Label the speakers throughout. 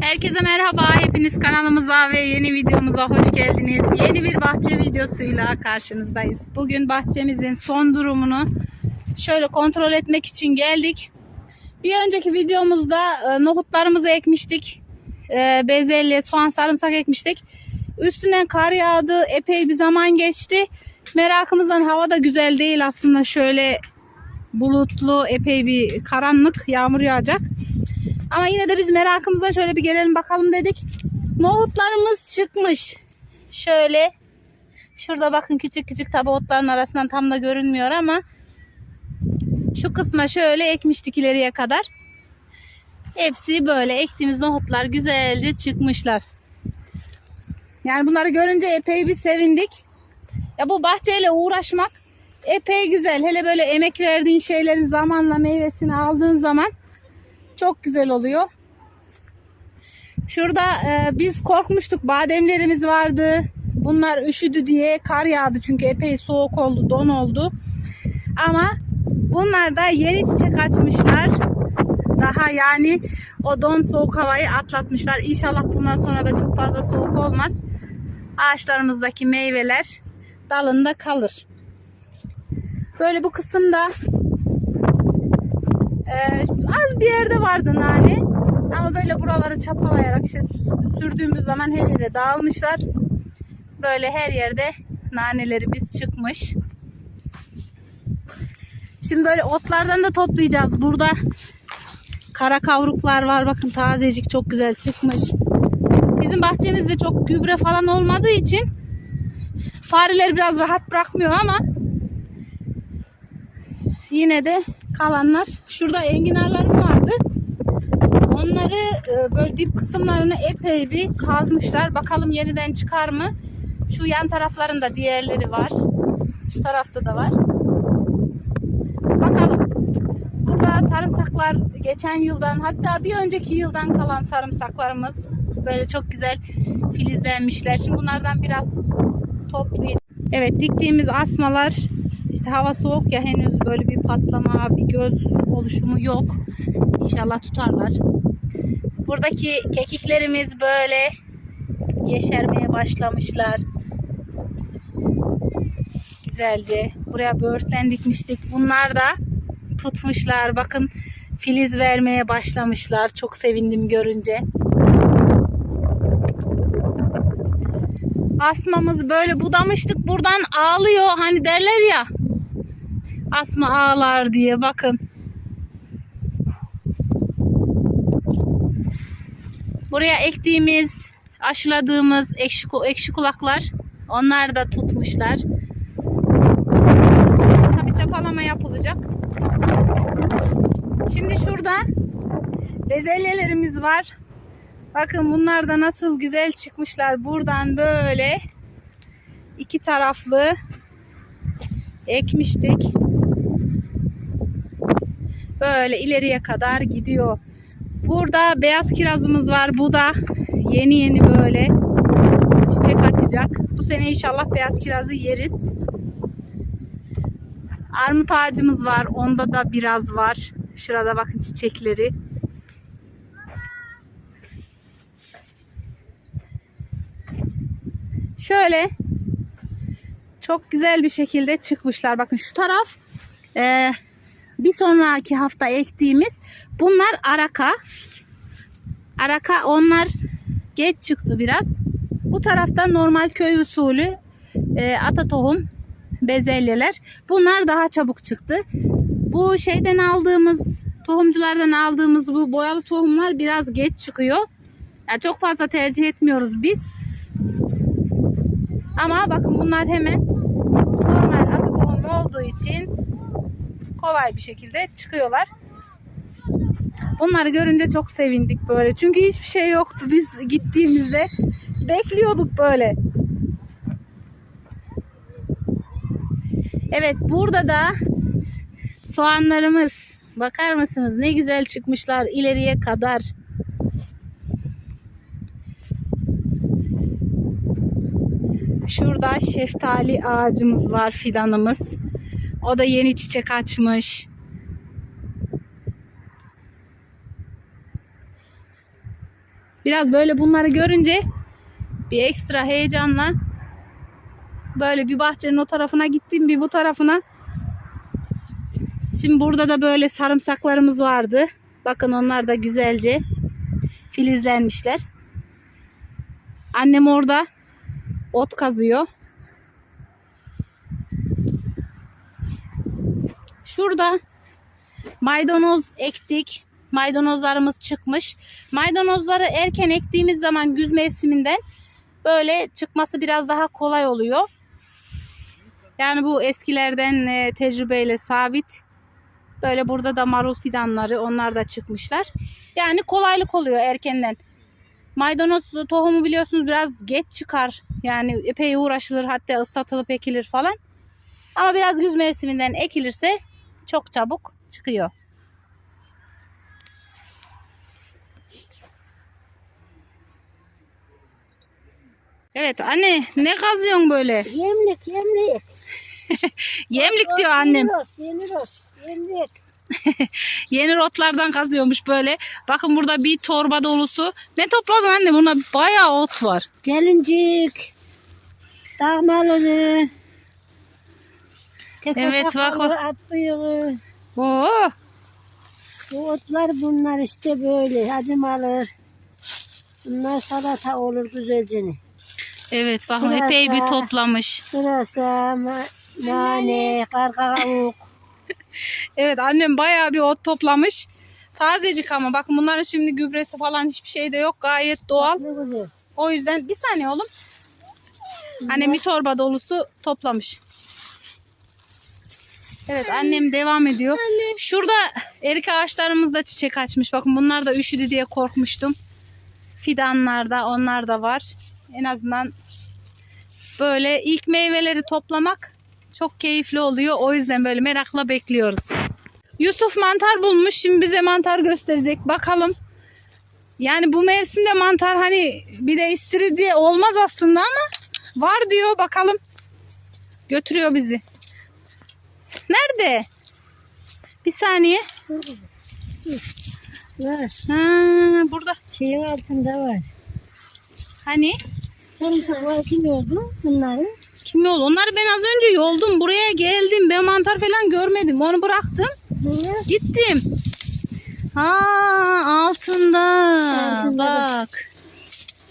Speaker 1: Herkese merhaba. Hepiniz kanalımıza ve yeni videomuza hoş geldiniz. Yeni bir bahçe videosuyla karşınızdayız. Bugün bahçemizin son durumunu şöyle kontrol etmek için geldik. Bir önceki videomuzda e, nohutlarımızı ekmiştik. E, bezelye, soğan, sarımsak ekmiştik. Üstünden kar yağdı. Epey bir zaman geçti. Merakımızdan hava da güzel değil aslında. Şöyle bulutlu, epey bir karanlık, yağmur yağacak. Ama yine de biz merakımıza şöyle bir gelelim bakalım dedik. Nohutlarımız çıkmış. Şöyle. Şurada bakın küçük küçük tabi otların arasından tam da görünmüyor ama şu kısma şöyle ekmiştik ileriye kadar. Hepsi böyle ektiğimiz nohutlar güzelce çıkmışlar. Yani bunları görünce epey bir sevindik. Ya bu bahçeyle uğraşmak epey güzel. Hele böyle emek verdiğin şeylerin zamanla meyvesini aldığın zaman çok güzel oluyor. Şurada e, biz korkmuştuk. Bademlerimiz vardı. Bunlar üşüdü diye kar yağdı çünkü epey soğuk oldu, don oldu. Ama bunlar da yeni çiçek açmışlar. Daha yani o don soğuk havayı atlatmışlar. İnşallah bundan sonra da çok fazla soğuk olmaz. Ağaçlarımızdaki meyveler dalında kalır. Böyle bu kısımda ee, az bir yerde vardı nane. Ama böyle buraları çapalayarak işte sürdüğümüz zaman her yere dağılmışlar. Böyle her yerde nanelerimiz çıkmış. Şimdi böyle otlardan da toplayacağız. Burada kara kavruklar var. Bakın tazecik çok güzel çıkmış. Bizim bahçemizde çok gübre falan olmadığı için fareler biraz rahat bırakmıyor ama yine de kalanlar. Şurada enginarlarım vardı. Onları e, böyle dip kısımlarını epey bir kazmışlar. Bakalım yeniden çıkar mı? Şu yan taraflarında diğerleri var. Şu tarafta da var. Bakalım. Burada sarımsaklar geçen yıldan hatta bir önceki yıldan kalan sarımsaklarımız böyle çok güzel filizlenmişler. Şimdi bunlardan biraz toplayacağım. Evet diktiğimiz asmalar işte hava soğuk ya henüz böyle bir patlama, bir göz oluşumu yok. İnşallah tutarlar. Buradaki kekiklerimiz böyle yeşermeye başlamışlar. Güzelce. Buraya böğürtlen dikmiştik. Bunlar da tutmuşlar. Bakın filiz vermeye başlamışlar. Çok sevindim görünce. Asmamız böyle budamıştık. Buradan ağlıyor. Hani derler ya asma ağlar diye bakın. Buraya ektiğimiz, aşıladığımız ekşi, ekşi kulaklar onlar da tutmuşlar. Tabii çapalama yapılacak. Şurada bezelyelerimiz var. Bakın bunlar da nasıl güzel çıkmışlar. Buradan böyle iki taraflı ekmiştik. Böyle ileriye kadar gidiyor. Burada beyaz kirazımız var. Bu da yeni yeni böyle çiçek açacak. Bu sene inşallah beyaz kirazı yeriz. Armut ağacımız var. Onda da biraz var. Şurada bakın çiçekleri. Şöyle çok güzel bir şekilde çıkmışlar. Bakın şu taraf e, bir sonraki hafta ektiğimiz bunlar araka. Araka onlar geç çıktı biraz. Bu tarafta normal köy usulü e, ata tohum bezelyeler. Bunlar daha çabuk çıktı. Bu şeyden aldığımız tohumculardan aldığımız bu boyalı tohumlar biraz geç çıkıyor. Yani çok fazla tercih etmiyoruz biz. Ama bakın bunlar hemen normal ata tohum olduğu için kolay bir şekilde çıkıyorlar. Bunları görünce çok sevindik böyle. Çünkü hiçbir şey yoktu biz gittiğimizde. Bekliyorduk böyle. Evet burada da soğanlarımız bakar mısınız ne güzel çıkmışlar ileriye kadar. Şurada şeftali ağacımız var fidanımız. O da yeni çiçek açmış. Biraz böyle bunları görünce bir ekstra heyecanla böyle bir bahçenin o tarafına gittim bir bu tarafına Şimdi burada da böyle sarımsaklarımız vardı. Bakın onlar da güzelce filizlenmişler. Annem orada ot kazıyor. Şurada maydanoz ektik. Maydanozlarımız çıkmış. Maydanozları erken ektiğimiz zaman güz mevsiminden böyle çıkması biraz daha kolay oluyor. Yani bu eskilerden e, tecrübeyle sabit. Böyle burada da marul fidanları onlar da çıkmışlar. Yani kolaylık oluyor erkenden. Maydanoz tohumu biliyorsunuz biraz geç çıkar. Yani epey uğraşılır hatta ıslatılıp ekilir falan. Ama biraz güz mevsiminden ekilirse çok çabuk çıkıyor. Evet anne ne kazıyorsun böyle?
Speaker 2: Yemlik yemlik.
Speaker 1: Yemlik diyor annem.
Speaker 2: Yenir ot, yenir.
Speaker 1: Yeni rotlardan kazıyormuş böyle. Bakın burada bir torba dolusu. Ne topladın anne? Bunda bayağı ot var.
Speaker 2: Gelincik. Dağmaları.
Speaker 1: Evet, bak, bak.
Speaker 2: At bıyığı.
Speaker 1: Oo,
Speaker 2: Bu otlar bunlar işte böyle acımalar. Bunlar salata olur güzelce.
Speaker 1: evet bakın
Speaker 2: Pırasa.
Speaker 1: epey bir toplamış.
Speaker 2: Ma- nane, karkavuk.
Speaker 1: Evet annem bayağı bir ot toplamış. Tazecik ama bakın bunların şimdi gübresi falan hiçbir şey de yok. Gayet doğal. O yüzden bir saniye oğlum. Annem bir torba dolusu toplamış. Evet annem devam ediyor. Şurada erik ağaçlarımız da çiçek açmış. Bakın bunlar da üşüdü diye korkmuştum. Fidanlar da onlar da var. En azından böyle ilk meyveleri toplamak çok keyifli oluyor. O yüzden böyle merakla bekliyoruz. Yusuf mantar bulmuş. Şimdi bize mantar gösterecek. Bakalım. Yani bu mevsimde mantar hani bir de istiridye olmaz aslında ama var diyor bakalım. Götürüyor bizi. Nerede? Bir saniye.
Speaker 2: Var.
Speaker 1: Ha, burada.
Speaker 2: Şeyin altında var.
Speaker 1: Hani?
Speaker 2: Sarımsaklar kim oldu bunları?
Speaker 1: Kim yol? Onları ben az önce yoldum. Buraya geldim. Ben mantar falan görmedim. Onu bıraktım.
Speaker 2: Niye?
Speaker 1: Gittim. Ha altında.
Speaker 2: Altında.
Speaker 1: Bak.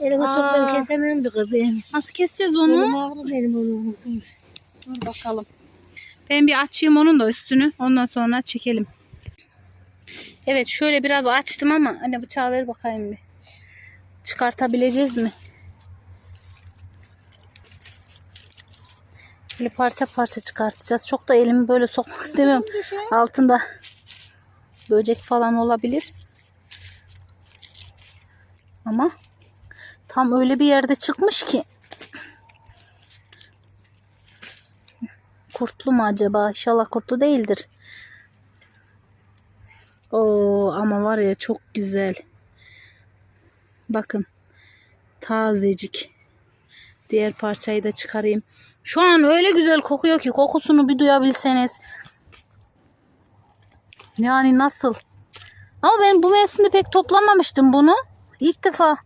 Speaker 2: Elimi kesemem bir kız benim.
Speaker 1: Nasıl keseceğiz
Speaker 2: Benim
Speaker 1: onu?
Speaker 2: ağrı benim onu.
Speaker 1: Dur bakalım. Ben bir açayım onun da üstünü. Ondan sonra çekelim. Evet şöyle biraz açtım ama anne bıçağı ver bakayım bir. Çıkartabileceğiz mi? Böyle parça parça çıkartacağız. Çok da elimi böyle sokmak istemiyorum. Altında böcek falan olabilir. Ama tam öyle bir yerde çıkmış ki Kurtlu mu acaba? İnşallah kurtlu değildir. Oo ama var ya çok güzel. Bakın. Tazecik. Diğer parçayı da çıkarayım. Şu an öyle güzel kokuyor ki kokusunu bir duyabilseniz. Yani nasıl? Ama ben bu mevsimde pek toplamamıştım bunu. İlk defa.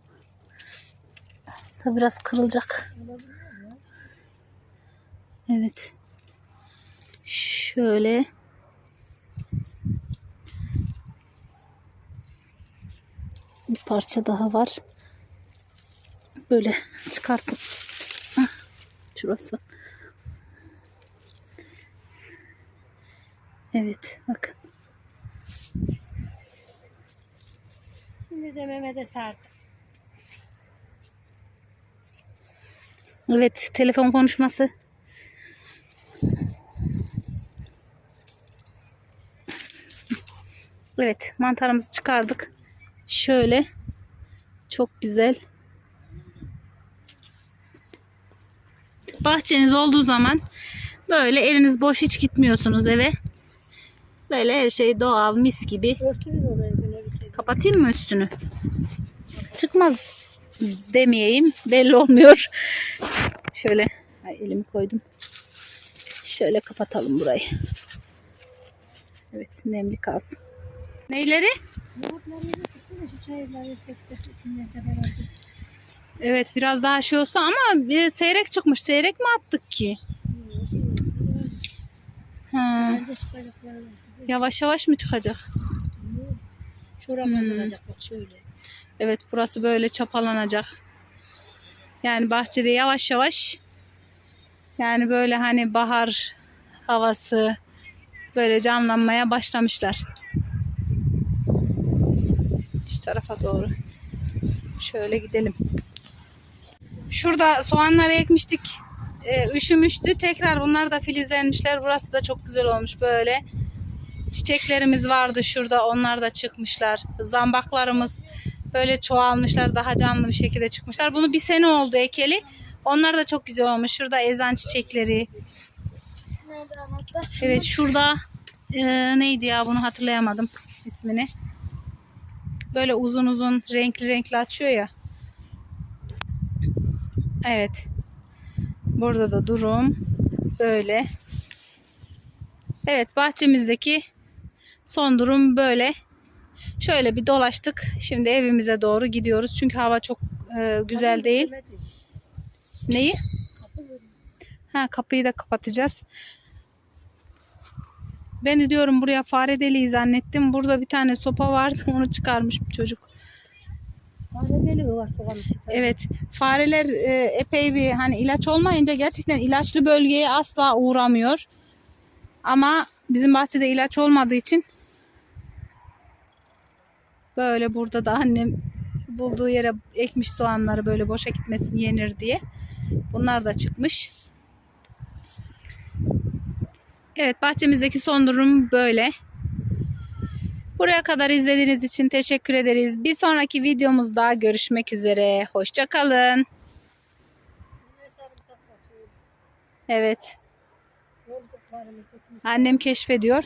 Speaker 1: Tabi biraz kırılacak. Evet. Şöyle. Bir parça daha var. Böyle çıkartıp şurası. Evet bakın.
Speaker 2: Şimdi de Mehmet'e sardım.
Speaker 1: Evet telefon konuşması. Evet mantarımızı çıkardık. Şöyle. Çok güzel. Bahçeniz olduğu zaman böyle eliniz boş hiç gitmiyorsunuz eve. Böyle her şey doğal mis gibi.
Speaker 2: Şey.
Speaker 1: Kapatayım mı üstünü? Çıkmaz demeyeyim. Belli olmuyor. Şöyle Ay, elimi koydum. Şöyle kapatalım burayı. Evet nemli kalsın. Neyleri? Evet biraz daha şey olsa ama bir seyrek çıkmış. Seyrek mi attık ki? Ha,
Speaker 2: Bence çıkacaklar.
Speaker 1: yavaş yavaş mı çıkacak?
Speaker 2: Şura
Speaker 1: Hmm.
Speaker 2: kazanacak bak şöyle.
Speaker 1: Evet burası böyle çapalanacak. Yani bahçede yavaş yavaş yani böyle hani bahar havası böyle canlanmaya başlamışlar. Şu tarafa doğru. Şöyle gidelim. Şurada soğanları ekmiştik. Ee, üşümüştü. Tekrar bunlar da filizlenmişler. Burası da çok güzel olmuş böyle. Çiçeklerimiz vardı şurada. Onlar da çıkmışlar. Zambaklarımız böyle çoğalmışlar. Daha canlı bir şekilde çıkmışlar. Bunu bir sene oldu ekeli. Onlar da çok güzel olmuş. Şurada ezan çiçekleri. Evet şurada e, neydi ya bunu hatırlayamadım ismini. Böyle uzun uzun renkli renkli açıyor ya. Evet. Burada da durum böyle. Evet bahçemizdeki son durum böyle. Şöyle bir dolaştık. Şimdi evimize doğru gidiyoruz. Çünkü hava çok e, güzel değil. Neyi? Ha kapıyı da kapatacağız. Ben de diyorum buraya fare deliği zannettim. Burada bir tane sopa vardı. Onu çıkarmış bir çocuk. Evet. Fareler e, epey bir hani ilaç olmayınca gerçekten ilaçlı bölgeye asla uğramıyor. Ama bizim bahçede ilaç olmadığı için böyle burada da annem bulduğu yere ekmiş soğanları böyle boşa gitmesin yenir diye. Bunlar da çıkmış. Evet bahçemizdeki son durum böyle. Buraya kadar izlediğiniz için teşekkür ederiz. Bir sonraki videomuzda görüşmek üzere. Hoşçakalın. Evet. Annem keşfediyor.